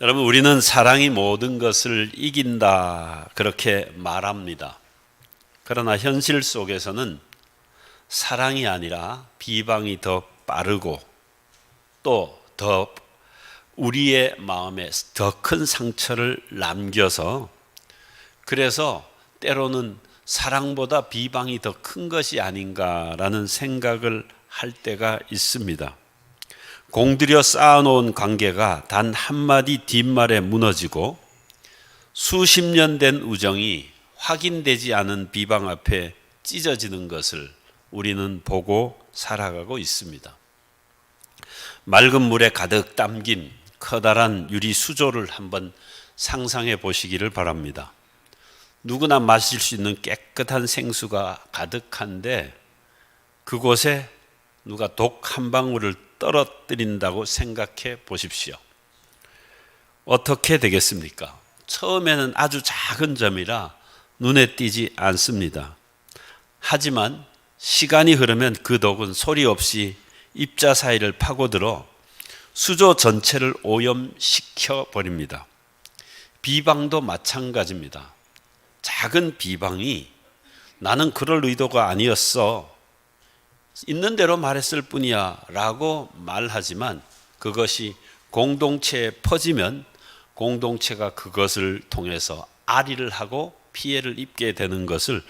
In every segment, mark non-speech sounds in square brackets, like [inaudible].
여러분, 우리는 사랑이 모든 것을 이긴다. 그렇게 말합니다. 그러나 현실 속에서는 사랑이 아니라 비방이 더 빠르고 또 더 우리의 마음에 더 큰 상처를 남겨서 그래서 때로는 사랑보다 비방이 더 큰 것이 아닌가라는 생각을 할 때가 있습니다. 공들여 쌓아놓은 관계가 단 한마디 뒷말에 무너지고 수십 년 된 우정이 확인되지 않은 비방 앞에 찢어지는 것을 우리는 보고 살아가고 있습니다. 맑은 물에 가득 담긴 커다란 유리 수조를 한번 상상해 보시기를 바랍니다. 누구나 마실 수 있는 깨끗한 생수가 가득한데 그곳에 누가 독 한 방울을 떨어뜨린다고 생각해 보십시오. 어떻게 되겠습니까? 처음에는 아주 작은 점이라 눈에 띄지 않습니다. 하지만 시간이 흐르면 그 독은 소리 없이 입자 사이를 파고들어 수조 전체를 오염시켜 버립니다. 비방도 마찬가지입니다. 작은 비방이 나는 그럴 의도가 아니었어. 있는 대로 말했을 뿐이야. 라고 말하지만 그것이 공동체에 퍼지면 공동체가 그것을 통해서 아리를 하고 피해를 입게 되는 것을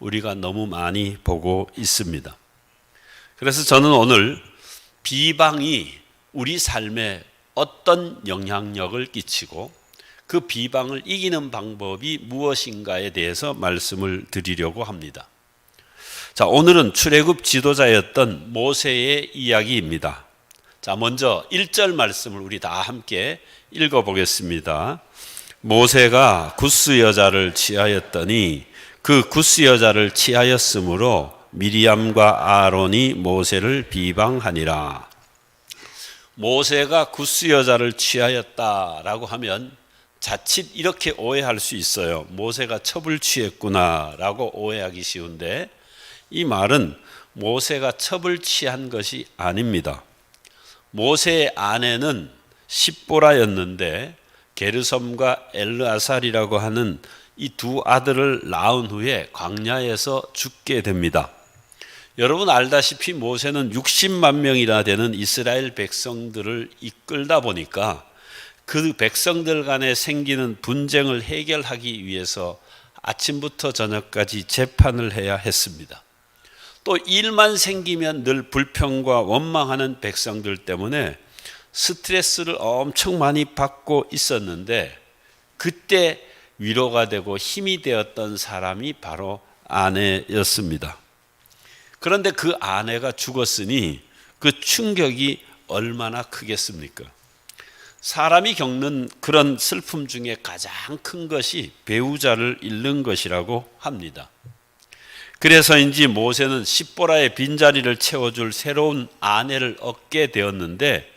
우리가 너무 많이 보고 있습니다. 그래서 저는 오늘 비방이 우리 삶에 어떤 영향력을 끼치고 그 비방을 이기는 방법이 무엇인가에 대해서 말씀을 드리려고 합니다. 자, 오늘은 출애굽 지도자였던 모세의 이야기입니다. 자, 먼저 1절 말씀을 우리 다 함께 읽어 보겠습니다. 모세가 구스 여자를 취하였더니 그 구스 여자를 취하였으므로 미리암과 아론이 모세를 비방하니라. 모세가 구스 여자를 취하였다라고 하면 자칫 이렇게 오해할 수 있어요. 모세가 첩을 취했구나라고 오해하기 쉬운데 이 말은 모세가 첩을 취한 것이 아닙니다. 모세의 아내는 십보라였는데 게르섬과 엘르아살이라고 하는 이 두 아들을 낳은 후에 광야에서 죽게 됩니다. 여러분 알다시피 모세는 60만 명이나 되는 이스라엘 백성들을 이끌다 보니까 그 백성들 간에 생기는 분쟁을 해결하기 위해서 아침부터 저녁까지 재판을 해야 했습니다. 또 일만 생기면 늘 불평과 원망하는 백성들 때문에 스트레스를 엄청 많이 받고 있었는데 그때 위로가 되고 힘이 되었던 사람이 바로 아내였습니다. 그런데 그 아내가 죽었으니 그 충격이 얼마나 크겠습니까? 사람이 겪는 그런 슬픔 중에 가장 큰 것이 배우자를 잃는 것이라고 합니다. 그래서인지 모세는 십보라의 빈자리를 채워줄 새로운 아내를 얻게 되었는데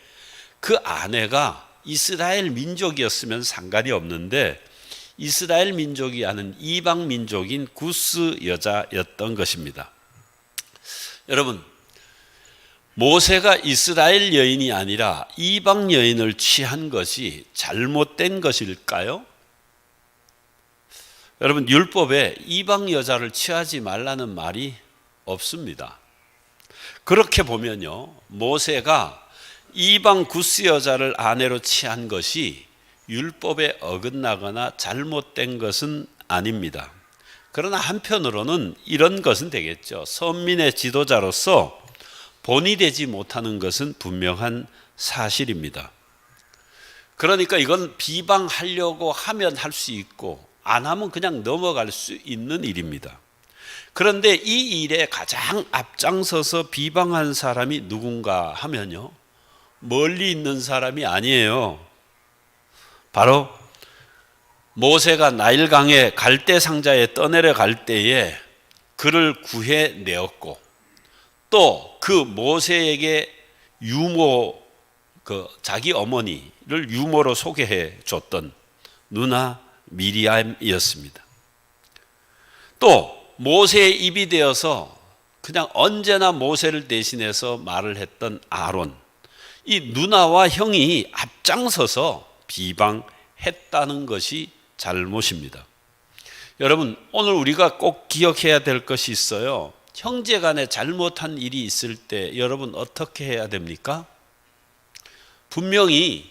그 아내가 이스라엘 민족이었으면 상관이 없는데 이스라엘 민족이 아닌 이방 민족인 구스 여자였던 것입니다. 여러분, 모세가 이스라엘 여인이 아니라 이방 여인을 취한 것이 잘못된 것일까요? 여러분, 율법에 이방 여자를 취하지 말라는 말이 없습니다. 그렇게 보면요, 모세가 이방 구스 여자를 아내로 취한 것이 율법에 어긋나거나 잘못된 것은 아닙니다. 그러나 한편으로는 이런 것은 되겠죠. 선민의 지도자로서 본이 되지 못하는 것은 분명한 사실입니다. 그러니까 이건 비방하려고 하면 할 수 있고 안 하면 그냥 넘어갈 수 있는 일입니다. 그런데 이 일에 가장 앞장서서 비방한 사람이 누군가 하면요. 멀리 있는 사람이 아니에요. 바로 모세가 나일강에 갈대 상자에 떠내려 갈 때에 그를 구해 내었고 또 그 모세에게 유모 그 자기 어머니를 유모로 소개해 줬던 누나 미리암이었습니다. 또 모세의 입이 되어서 그냥 언제나 모세를 대신해서 말을 했던 아론 이 누나와 형이 앞장서서 비방했다는 것이 잘못입니다. 여러분, 오늘 우리가 꼭 기억해야 될 것이 있어요. 형제 간에 잘못한 일이 있을 때 여러분 어떻게 해야 됩니까? 분명히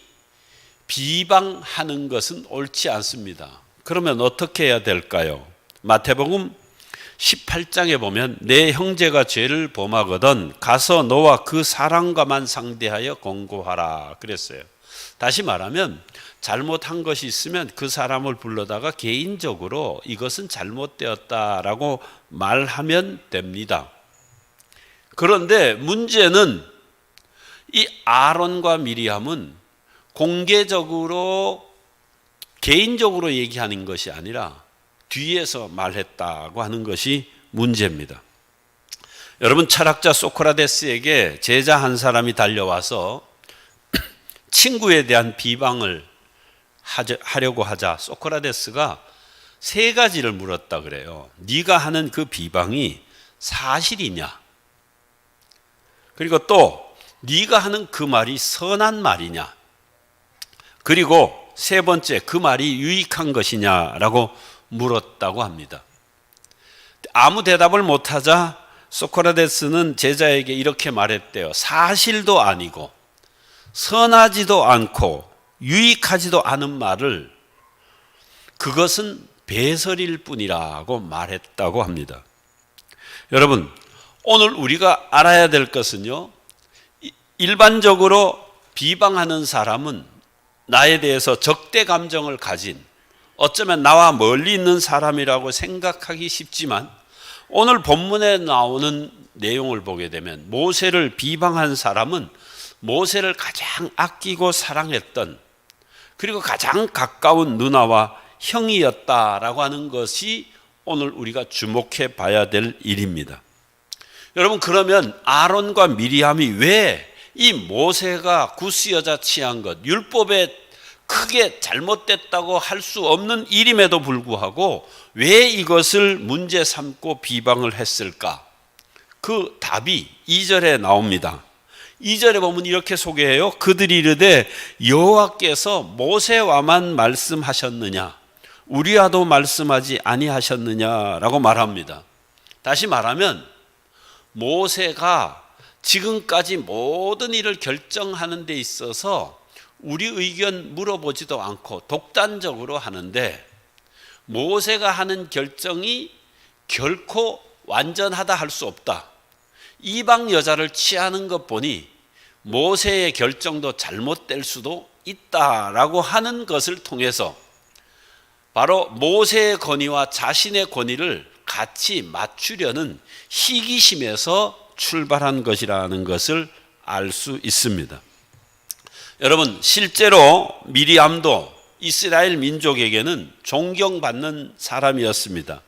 비방하는 것은 옳지 않습니다. 그러면 어떻게 해야 될까요? 마태복음 18장에 보면 내 형제가 죄를 범하거든 가서 너와 그 사람과만 상대하여 공고하라 그랬어요. 다시 말하면 잘못한 것이 있으면 그 사람을 불러다가 개인적으로 이것은 잘못되었다라고 말하면 됩니다. 그런데 문제는 이 아론과 미리암은 공개적으로 개인적으로 얘기하는 것이 아니라 뒤에서 말했다고 하는 것이 문제입니다. 여러분 철학자 소크라테스에게 제자 한 사람이 달려와서 [clears throat] 친구에 대한 비방을 하려고 하자 소크라테스가 세 가지를 물었다 그래요. 네가 하는 그 비방이 사실이냐? 그리고 또 네가 하는 그 말이 선한 말이냐? 그리고 세 번째 그 말이 유익한 것이냐라고 물었다고 합니다. 아무 대답을 못하자 소크라테스는 제자에게 이렇게 말했대요. 사실도 아니고 선하지도 않고 유익하지도 않은 말을 그것은 배설일 뿐이라고 말했다고 합니다. 여러분, 오늘 우리가 알아야 될 것은요, 일반적으로 비방하는 사람은 나에 대해서 적대 감정을 가진 어쩌면 나와 멀리 있는 사람이라고 생각하기 쉽지만 오늘 본문에 나오는 내용을 보게 되면 모세를 비방한 사람은 모세를 가장 아끼고 사랑했던 그리고 가장 가까운 누나와 형이었다라고 하는 것이 오늘 우리가 주목해 봐야 될 일입니다. 여러분 그러면 아론과 미리암이 왜 이 모세가 구스 여자 취한 것 율법에 크게 잘못됐다고 할 수 없는 일임에도 불구하고 왜 이것을 문제 삼고 비방을 했을까? 그 답이 2절에 나옵니다. 2절에 보면 이렇게 소개해요. 그들이 이르되 여호와께서 모세와만 말씀하셨느냐? 우리와도 말씀하지 아니하셨느냐라고 말합니다. 다시 말하면 모세가 지금까지 모든 일을 결정하는 데 있어서 우리 의견 물어보지도 않고 독단적으로 하는데 모세가 하는 결정이 결코 완전하다 할 수 없다. 이방 여자를 취하는 것 보니 모세의 결정도 잘못될 수도 있다라고 하는 것을 통해서 바로 모세의 권위와 자신의 권위를 같이 맞추려는 시기심에서 출발한 것이라는 것을 알 수 있습니다. 여러분 실제로 미리암도 이스라엘 민족에게는 존경받는 사람이었습니다.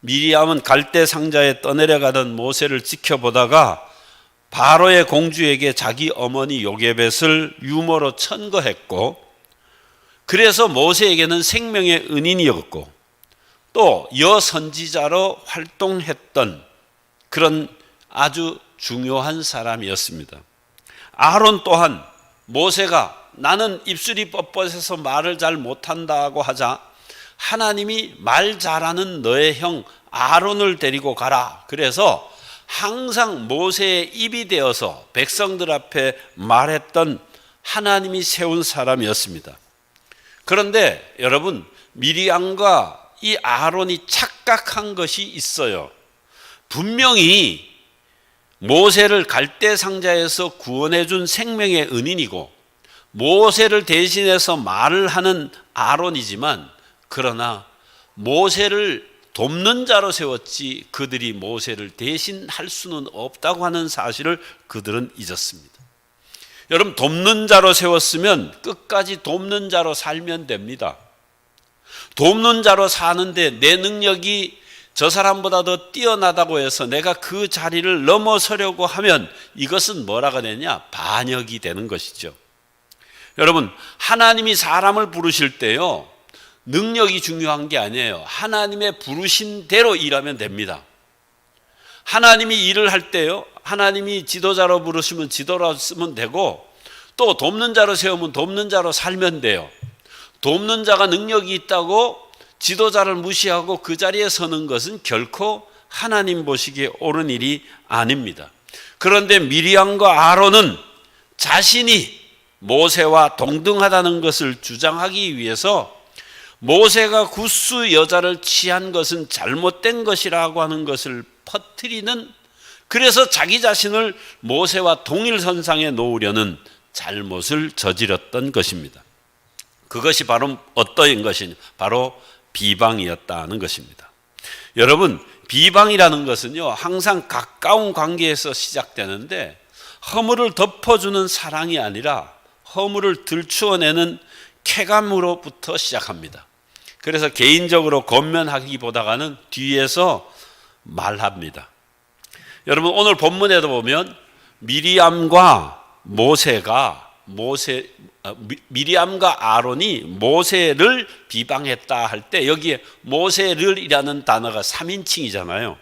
미리암은 갈대 상자에 떠내려가던 모세를 지켜보다가 바로의 공주에게 자기 어머니 요게벳을 유모로 천거했고 그래서 모세에게는 생명의 은인이었고 또 여선지자로 활동했던 그런 아주 중요한 사람이었습니다. 아론 또한 모세가 나는 입술이 뻣뻣해서 말을 잘 못한다고 하자 하나님이 말 잘하는 너의 형 아론을 데리고 가라. 그래서 항상 모세의 입이 되어서 백성들 앞에 말했던 하나님이 세운 사람이었습니다. 그런데 여러분 미리암과 이 아론이 착각한 것이 있어요. 분명히 모세를 갈대 상자에서 구원해 준 생명의 은인이고 모세를 대신해서 말을 하는 아론이지만 그러나 모세를 돕는 자로 세웠지 그들이 모세를 대신 할 수는 없다고 하는 사실을 그들은 잊었습니다. 여러분 돕는 자로 세웠으면 끝까지 돕는 자로 살면 됩니다. 돕는 자로 사는데 내 능력이 저 사람보다 더 뛰어나다고 해서 내가 그 자리를 넘어서려고 하면 이것은 뭐라고 되냐? 반역이 되는 것이죠. 여러분, 하나님이 사람을 부르실 때요, 능력이 중요한 게 아니에요. 하나님의 부르신 대로 일하면 됩니다. 하나님이 일을 할 때요, 하나님이 지도자로 부르시면 지도로 쓰면 되고, 또 돕는 자로 세우면 돕는 자로 살면 돼요. 돕는 자가 능력이 있다고 지도자를 무시하고 그 자리에 서는 것은 결코 하나님 보시기에 옳은 일이 아닙니다. 그런데 미리암과 아론은 자신이 모세와 동등하다는 것을 주장하기 위해서 모세가 구스 여자를 취한 것은 잘못된 것이라고 하는 것을 퍼뜨리는 그래서 자기 자신을 모세와 동일선상에 놓으려는 잘못을 저질렀던 것입니다. 그것이 바로 어떠한 것이냐? 바로 비방이었다는 것입니다. 여러분, 비방이라는 것은요, 항상 가까운 관계에서 시작되는데 허물을 덮어주는 사랑이 아니라 허물을 들추어내는 쾌감으로부터 시작합니다. 그래서 개인적으로 건면하기보다는 뒤에서 말합니다. 여러분 오늘 본문에도 보면 미리암과 모세가 모세 어, 미리암과 아론이 모세를 비방했다 할 때 여기에 모세를이라는 단어가 3인칭이잖아요.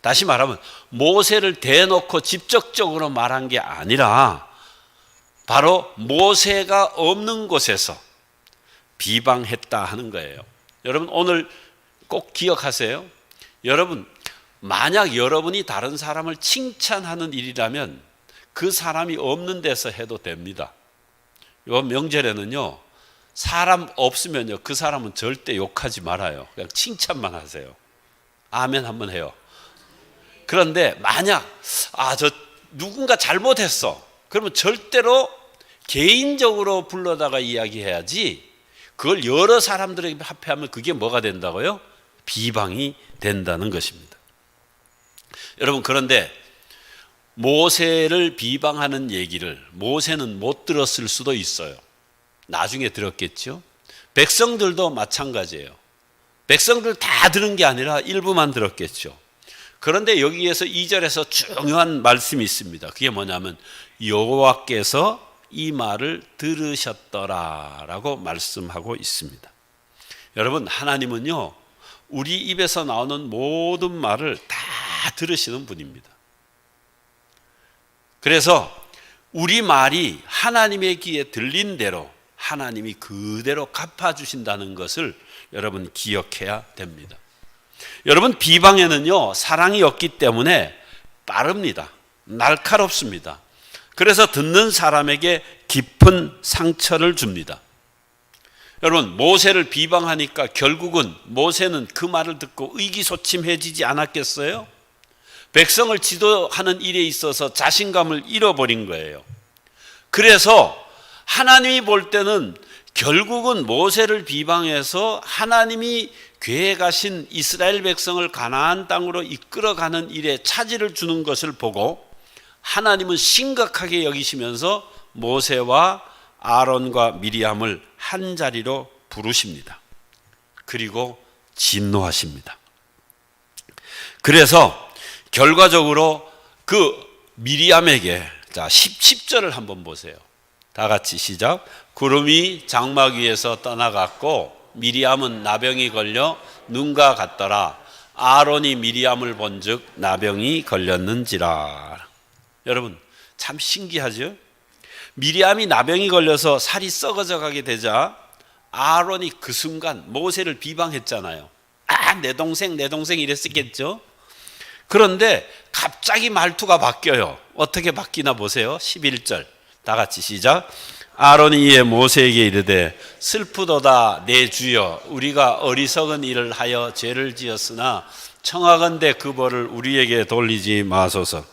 다시 말하면 모세를 대놓고 직접적으로 말한 게 아니라 바로 모세가 없는 곳에서 비방했다 하는 거예요. 여러분 오늘 꼭 기억하세요. 여러분 만약 여러분이 다른 사람을 칭찬하는 일이라면 그 사람이 없는 데서 해도 됩니다. 요 명절에는요. 사람 없으면요. 그 사람은 절대 욕하지 말아요. 그냥 칭찬만 하세요. 아멘 한번 해요. 그런데 만약 아 저 누군가 잘못했어. 그러면 절대로 개인적으로 불러다가 이야기해야지 그걸 여러 사람들에게 합해하면 그게 뭐가 된다고요? 비방이 된다는 것입니다. 여러분 그런데 모세를 비방하는 얘기를 모세는 못 들었을 수도 있어요. 나중에 들었겠죠. 백성들도 마찬가지예요. 백성들 다 들은 게 아니라 일부만 들었겠죠. 그런데 여기에서 2절에서 중요한 말씀이 있습니다. 그게 뭐냐면 여호와께서 이 말을 들으셨더라라고 말씀하고 있습니다. 여러분 하나님은요 우리 입에서 나오는 모든 말을 다 들으시는 분입니다. 그래서 우리 말이 하나님의 귀에 들린 대로 하나님이 그대로 갚아주신다는 것을 여러분 기억해야 됩니다. 여러분 비방에는요 사랑이 없기 때문에 빠릅니다. 날카롭습니다. 그래서 듣는 사람에게 깊은 상처를 줍니다. 여러분 모세를 비방하니까 결국은 모세는 그 말을 듣고 의기소침해지지 않았겠어요? 백성을 지도하는 일에 있어서 자신감을 잃어버린 거예요. 그래서 하나님이 볼 때는 결국은 모세를 비방해서 하나님이 계획하신 이스라엘 백성을 가나안 땅으로 이끌어가는 일에 차질을 주는 것을 보고 하나님은 심각하게 여기시면서 모세와 아론과 미리암을 한 자리로 부르십니다. 그리고 진노하십니다. 그래서 결과적으로 그 미리암에게 자 10, 절을 한번 보세요. 다 같이 시작. 구름이 장막 위에서 떠나갔고 미리암은 나병이 걸려 눈과 같더라. 아론이 미리암을 본즉 나병이 걸렸는지라. 여러분 참 신기하죠? 미리암이 나병이 걸려서 살이 썩어져 가게 되자 아론이 그 순간 모세를 비방했잖아요. 아, 내 동생, 내 동생 이랬었겠죠? 그런데 갑자기 말투가 바뀌어요. 어떻게 바뀌나 보세요. 11절. 다 같이 시작. 아론이 이에 모세에게 이르되 슬프도다 내 주여 우리가 어리석은 일을 하여 죄를 지었으나 청하건대 그 벌을 우리에게 돌리지 마소서.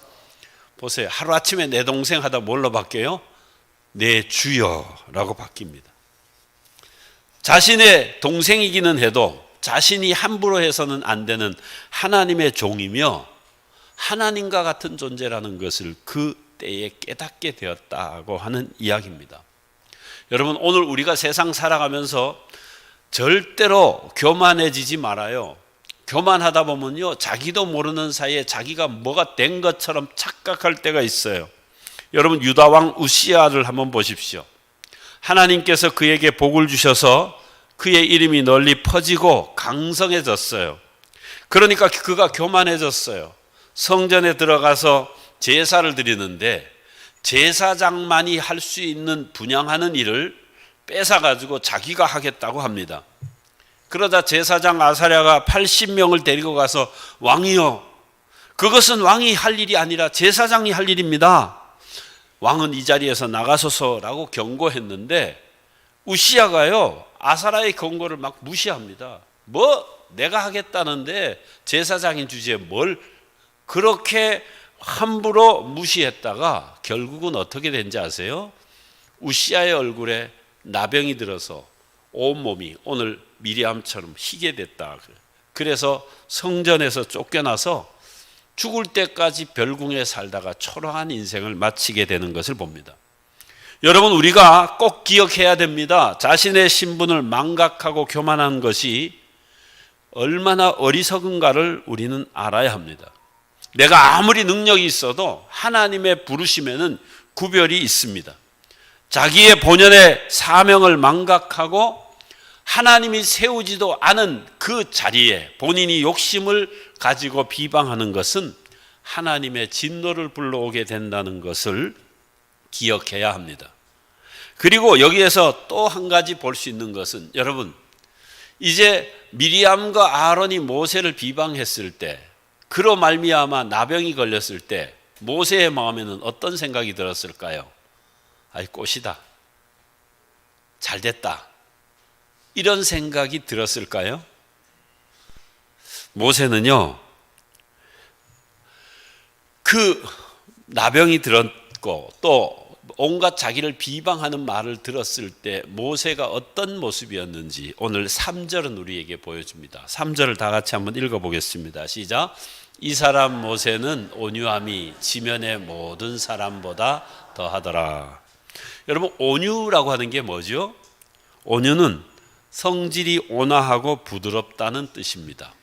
보세요. 하루아침에 내 동생 하다 뭘로 바뀌어요? 내 주여라고 바뀝니다. 자신의 동생이기는 해도 자신이 함부로 해서는 안 되는 하나님의 종이며 하나님과 같은 존재라는 것을 그 때에 깨닫게 되었다고 하는 이야기입니다. 여러분, 오늘 우리가 세상 살아가면서 절대로 교만해지지 말아요. 교만하다 보면요, 자기도 모르는 사이에 자기가 뭐가 된 것처럼 착각할 때가 있어요. 여러분, 유다왕 우시아를 한번 보십시오. 하나님께서 그에게 복을 주셔서 그의 이름이 널리 퍼지고 강성해졌어요. 그러니까 그가 교만해졌어요. 성전에 들어가서 제사를 드리는데 제사장만이 할 수 있는 분양하는 일을 뺏어가지고 자기가 하겠다고 합니다. 그러다 제사장 아사랴가 80명을 데리고 가서 왕이요. 그것은 왕이 할 일이 아니라 제사장이 할 일입니다. 왕은 이 자리에서 나가소서라고 경고했는데 우시아가요 아사라의 경고를 막 무시합니다. 뭐 내가 하겠다는데 제사장인 주제에 뭘 그렇게 함부로 무시했다가 결국은 어떻게 된지 아세요? 우시아의 얼굴에 나병이 들어서 온 몸이 오늘 미리암처럼 희게 됐다. 그래서 성전에서 쫓겨나서 죽을 때까지 별궁에 살다가 초라한 인생을 마치게 되는 것을 봅니다. 여러분 우리가 꼭 기억해야 됩니다. 자신의 신분을 망각하고 교만한 것이 얼마나 어리석은가를 우리는 알아야 합니다. 내가 아무리 능력이 있어도 하나님의 부르심에는 구별이 있습니다. 자기의 본연의 사명을 망각하고 하나님이 세우지도 않은 그 자리에 본인이 욕심을 가지고 비방하는 것은 하나님의 진노를 불러오게 된다는 것을 기억해야 합니다. 그리고 여기에서 또 한 가지 볼 수 있는 것은 여러분 이제 미리암과 아론이 모세를 비방했을 때 그로 말미암아 나병이 걸렸을 때 모세의 마음에는 어떤 생각이 들었을까요? 아이 꽃이다. 잘 됐다. 이런 생각이 들었을까요? 모세는요. 그 나병이 들었 고 또 온갖 자기를 비방하는 말을 들었을 때 모세가 어떤 모습이었는지 오늘 3절은 우리에게 보여줍니다. 3절을 다 같이 한번 읽어 보겠습니다. 시작. 이 사람 모세는 온유함이 지면의 모든 사람보다 더하더라. 여러분 온유라고 하는 게 뭐죠? 온유는 성질이 온화하고 부드럽다는 뜻입니다.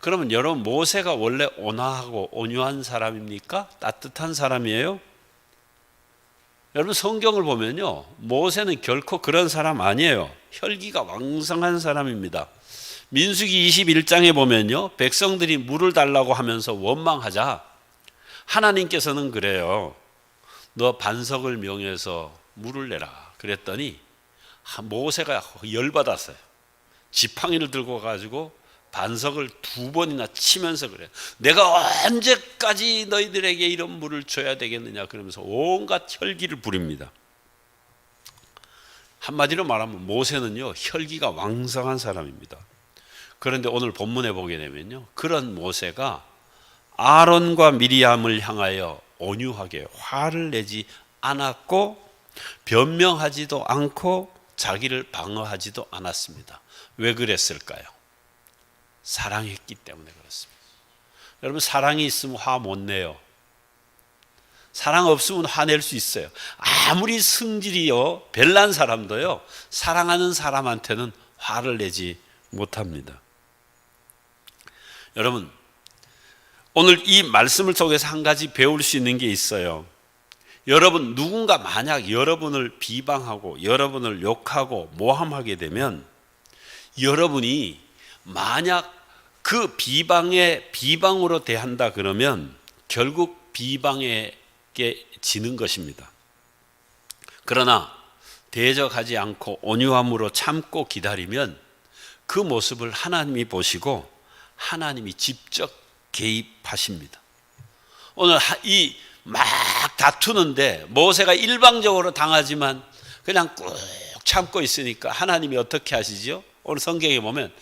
그러면 여러분 모세가 원래 온화하고 온유한 사람입니까? 따뜻한 사람이에요? 여러분 성경을 보면요. 모세는 결코 그런 사람 아니에요. 혈기가 왕성한 사람입니다. 민수기 21장에 보면요. 백성들이 물을 달라고 하면서 원망하자 하나님께서는 그래요. 너 반석을 명해서 물을 내라. 그랬더니 모세가 열받았어요. 지팡이를 들고 가지고 반석을 두 번이나 치면서 그래. 내가 언제까지 너희들에게 이런 물을 줘야 되겠느냐 그러면서 온갖 혈기를 부립니다. 한마디로 말하면 모세는요 혈기가 왕성한 사람입니다. 그런데 오늘 본문에 보게 되면요 그런 모세가 아론과 미리암을 향하여 온유하게 화를 내지 않았고 변명하지도 않고 자기를 방어하지도 않았습니다. 왜 그랬을까요? 사랑했기 때문에 그렇습니다. 여러분 사랑이 있으면 화 못 내요. 사랑 없으면 화낼 수 있어요. 아무리 성질이요 별난 사람도요 사랑하는 사람한테는 화를 내지 못합니다. 여러분 오늘 이 말씀을 통해서 한 가지 배울 수 있는 게 있어요. 여러분 누군가 만약 여러분을 비방하고 여러분을 욕하고 모함하게 되면 여러분이 만약 그 비방에 비방으로 대한다 그러면 결국 비방에게 지는 것입니다. 그러나 대적하지 않고 온유함으로 참고 기다리면 그 모습을 하나님이 보시고 하나님이 직접 개입하십니다. 오늘 이 막 다투는데 모세가 일방적으로 당하지만 그냥 꾹 참고 있으니까 하나님이 어떻게 하시죠? 오늘 성경에 보면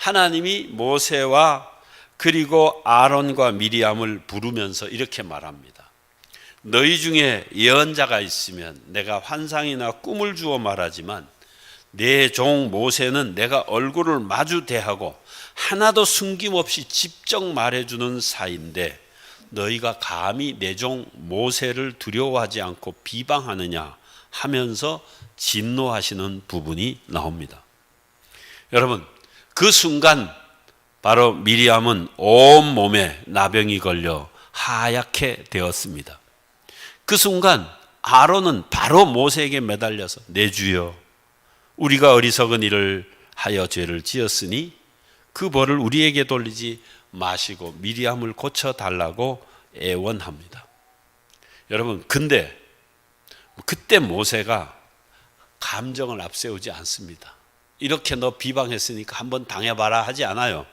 하나님이 모세와 그리고 아론과 미리암을 부르면서 이렇게 말합니다. 너희 중에 예언자가 있으면 내가 환상이나 꿈을 주어 말하지만 내 종 모세는 내가 얼굴을 마주 대하고 하나도 숨김없이 직접 말해주는 사이인데 너희가 감히 내 종 모세를 두려워하지 않고 비방하느냐 하면서 진노하시는 부분이 나옵니다. 여러분, 그 순간 바로 미리암은 온 몸에 나병이 걸려 하얗게 되었습니다. 그 순간 아론은 바로 모세에게 매달려서 내 주여 우리가 어리석은 일을 하여 죄를 지었으니 그 벌을 우리에게 돌리지 마시고 미리암을 고쳐 달라고 애원합니다. 여러분 근데 그때 모세가 감정을 앞세우지 않습니다. 이렇게 너 비방했으니까 한번 당해봐라 하지 않아요.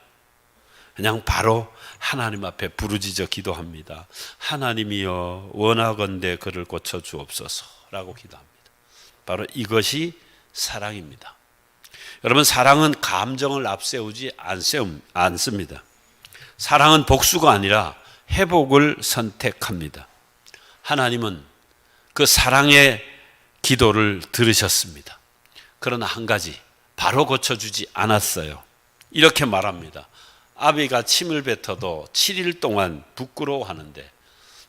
그냥 바로 하나님 앞에 부르짖어 기도합니다. 하나님이여 원하건대 그를 고쳐 주옵소서라고 기도합니다. 바로 이것이 사랑입니다. 여러분 사랑은 감정을 앞세우지 않세움, 않습니다. 사랑은 복수가 아니라 회복을 선택합니다. 하나님은 그 사랑의 기도를 들으셨습니다. 그러나 한 가지 바로 고쳐주지 않았어요. 이렇게 말합니다. 아비가 침을 뱉어도 7일 동안 부끄러워하는데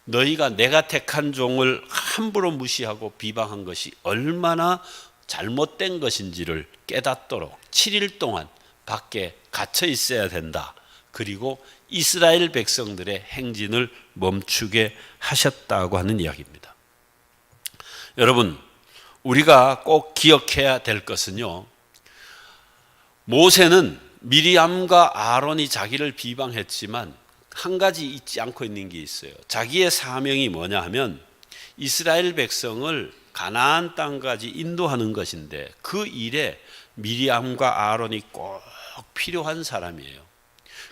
너희가 내가 택한 종을 함부로 무시하고 비방한 것이 얼마나 잘못된 것인지를 깨닫도록 7일 동안 밖에 갇혀 있어야 된다. 그리고 이스라엘 백성들의 행진을 멈추게 하셨다고 하는 이야기입니다. 여러분, 우리가 꼭 기억해야 될 것은요. 모세는 미리암과 아론이 자기를 비방했지만 한 가지 잊지 않고 있는 게 있어요. 자기의 사명이 뭐냐 하면 이스라엘 백성을 가나안 땅까지 인도하는 것인데 그 일에 미리암과 아론이 꼭 필요한 사람이에요.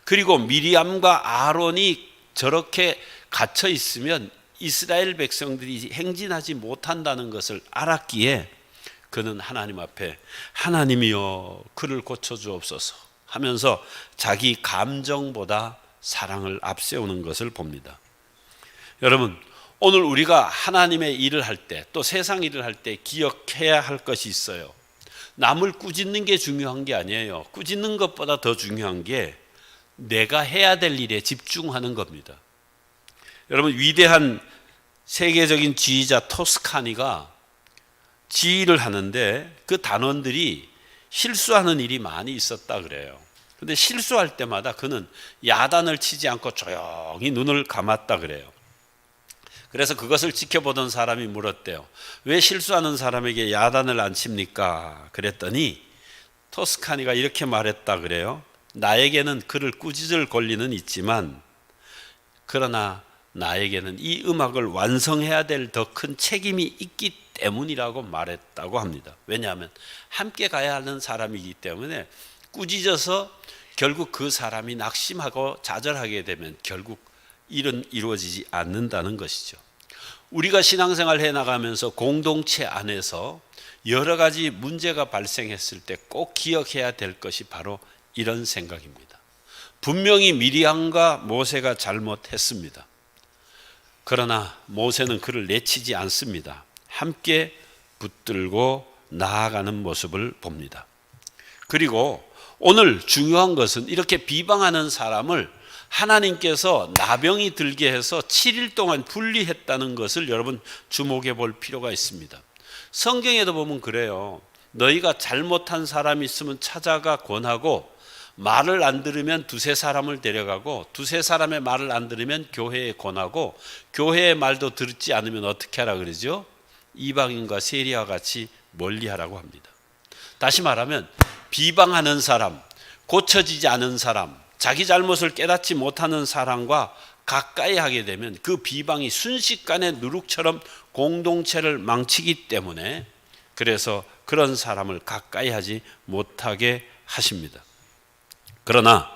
그리고 미리암과 아론이 저렇게 갇혀 있으면 이스라엘 백성들이 행진하지 못한다는 것을 알았기에 그는 하나님 앞에 하나님이여 그를 고쳐 주옵소서 하면서 자기 감정보다 사랑을 앞세우는 것을 봅니다. 여러분, 오늘 우리가 하나님의 일을 할 때 또 세상 일을 할 때 기억해야 할 것이 있어요. 남을 꾸짖는 게 중요한 게 아니에요. 꾸짖는 것보다 더 중요한 게 내가 해야 될 일에 집중하는 겁니다. 여러분 위대한 세계적인 지휘자 토스카니가 지휘를 하는데 그 단원들이 실수하는 일이 많이 있었다 그래요. 근데 실수할 때마다 그는 야단을 치지 않고 조용히 눈을 감았다 그래요. 그래서 그것을 지켜보던 사람이 물었대요. 왜 실수하는 사람에게 야단을 안 칩니까? 그랬더니 토스카니가 이렇게 말했다 그래요. 나에게는 그를 꾸짖을 권리는 있지만 그러나 나에게는 이 음악을 완성해야 될 더 큰 책임이 있기 때문이라고 말했다고 합니다. 왜냐하면 함께 가야 하는 사람이기 때문에 꾸짖어서 결국 그 사람이 낙심하고 좌절하게 되면 결국 일은 이루어지지 않는다는 것이죠. 우리가 신앙생활 해 나가면서 공동체 안에서 여러 가지 문제가 발생했을 때 꼭 기억해야 될 것이 바로 이런 생각입니다. 분명히 미리암과 모세가 잘못했습니다. 그러나 모세는 그를 내치지 않습니다. 함께 붙들고 나아가는 모습을 봅니다. 그리고 오늘 중요한 것은 이렇게 비방하는 사람을 하나님께서 나병이 들게 해서 7일 동안 분리했다는 것을 여러분 주목해 볼 필요가 있습니다. 성경에도 보면 그래요. 너희가 잘못한 사람이 있으면 찾아가 권하고 말을 안 들으면 두세 사람을 데려가고 두세 사람의 말을 안 들으면 교회에 권하고 교회의 말도 듣지 않으면 어떻게 하라 그러죠? 이방인과 세리와 같이 멀리하라고 합니다. 다시 말하면 비방하는 사람, 고쳐지지 않은 사람, 자기 잘못을 깨닫지 못하는 사람과 가까이 하게 되면 그 비방이 순식간에 누룩처럼 공동체를 망치기 때문에 그래서 그런 사람을 가까이 하지 못하게 하십니다. 그러나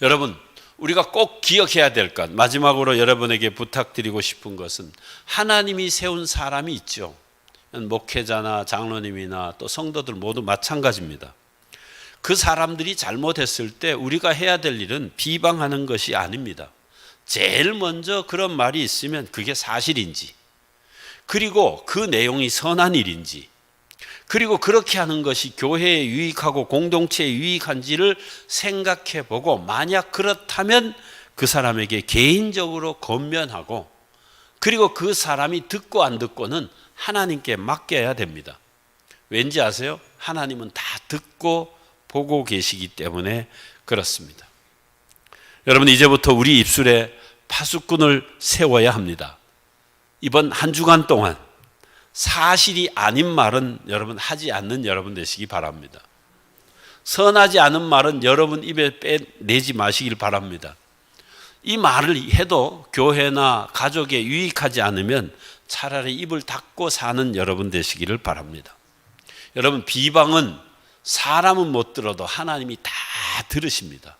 여러분 우리가 꼭 기억해야 될 것, 마지막으로 여러분에게 부탁드리고 싶은 것은 하나님이 세운 사람이 있죠. 목회자나 장로님이나 또 성도들 모두 마찬가지입니다. 그 사람들이 잘못했을 때 우리가 해야 될 일은 비방하는 것이 아닙니다. 제일 먼저 그런 말이 있으면 그게 사실인지, 그리고 그 내용이 선한 일인지, 그리고 그렇게 하는 것이 교회에 유익하고 공동체에 유익한지를 생각해 보고 만약 그렇다면 그 사람에게 개인적으로 건면하고 그리고 그 사람이 듣고 안 듣고는 하나님께 맡겨야 됩니다. 왠지 아세요? 하나님은 다 듣고 보고 계시기 때문에 그렇습니다. 여러분 이제부터 우리 입술에 파수꾼을 세워야 합니다. 이번 한 주간 동안 사실이 아닌 말은 여러분 하지 않는 여러분 되시기 바랍니다. 선하지 않은 말은 여러분 입에 빼내지 마시길 바랍니다. 이 말을 해도 교회나 가족에 유익하지 않으면 차라리 입을 닫고 사는 여러분 되시기를 바랍니다. 여러분 비방은 사람은 못 들어도 하나님이 다 들으십니다.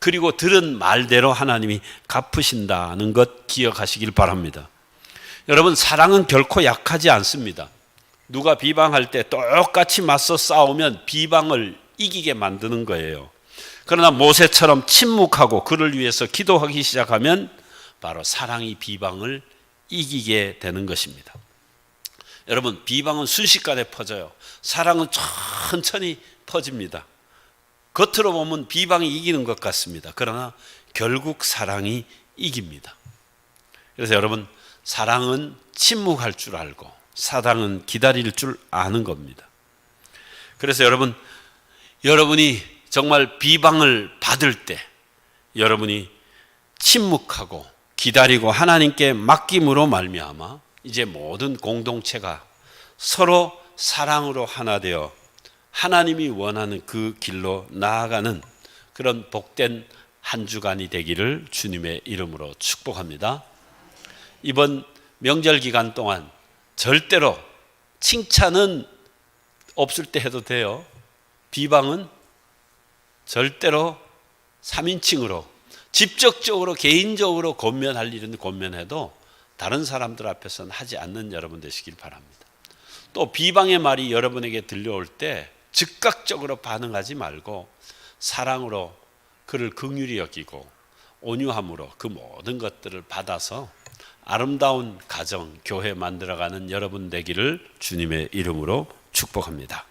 그리고 들은 말대로 하나님이 갚으신다는 것 기억하시길 바랍니다. 여러분 사랑은 결코 약하지 않습니다. 누가 비방할 때 똑같이 맞서 싸우면 비방을 이기게 만드는 거예요. 그러나 모세처럼 침묵하고 그를 위해서 기도하기 시작하면 바로 사랑이 비방을 이기게 되는 것입니다. 여러분, 비방은 순식간에 퍼져요. 사랑은 천천히 퍼집니다. 겉으로 보면 비방이 이기는 것 같습니다. 그러나 결국 사랑이 이깁니다. 그래서 여러분, 사랑은 침묵할 줄 알고 사랑은 기다릴 줄 아는 겁니다. 그래서 여러분, 여러분이 정말 비방을 받을 때 여러분이 침묵하고 기다리고 하나님께 맡김으로 말미암아 이제 모든 공동체가 서로 사랑으로 하나 되어 하나님이 원하는 그 길로 나아가는 그런 복된 한 주간이 되기를 주님의 이름으로 축복합니다. 이번 명절 기간 동안 절대로 칭찬은 없을 때 해도 돼요. 비방은 절대로 3인칭으로 직접적으로 개인적으로 권면할 일은 권면해도 다른 사람들 앞에서는 하지 않는 여러분 되시길 바랍니다. 또 비방의 말이 여러분에게 들려올 때 즉각적으로 반응하지 말고 사랑으로 그를 긍휼히 여기고 온유함으로 그 모든 것들을 받아서 아름다운 가정, 교회 만들어가는 여러분 되기를 주님의 이름으로 축복합니다.